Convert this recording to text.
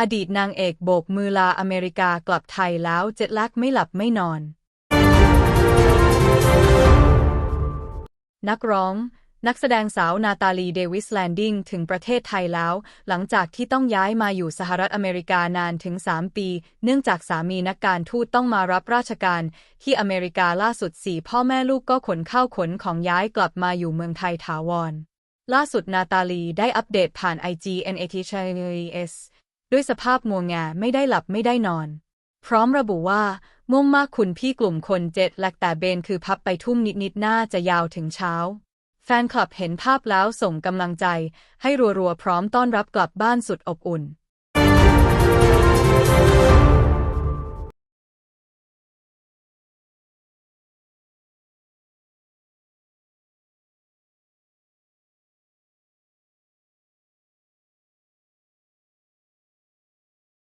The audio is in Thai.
อดีตนางเอกโบกมือลาอเมริกากลับไทยแล้วเจ็ดลักไม่หลับไม่นอน นักร้อง นักแสดงสาวนาตาลีเดวิสแลนดิงถึงประเทศไทยแล้ว หลังจากที่ต้องย้ายมาอยู่สหรัฐอเมริกานานถึง 3 ปี เนื่องจากสามีนักการทูตต้องมารับราชการ ที่อเมริกาล่าสุดสี่พ่อแม่ลูกก็ขนเข้าขนของย้ายกลับมาอยู่เมืองไทยถาวร ล่าสุดนาตาลีได้อัปเดตผ่าน IG NATCHNS ด้วยสภาพงัวงาไม่ได้หลับไม่ได้นอน พร้อมระบุว่ามุ่งมากคุณพี่กลุ่มคนเจ็ดหลักแต่เบนคือพับไปทุ่มนิดๆน่าจะยาวถึงเช้า แฟนคลับเห็นภาพแล้วส่งกำลังใจ ให้รัวๆพร้อมต้อนรับกลับบ้านสุดอบอุ่น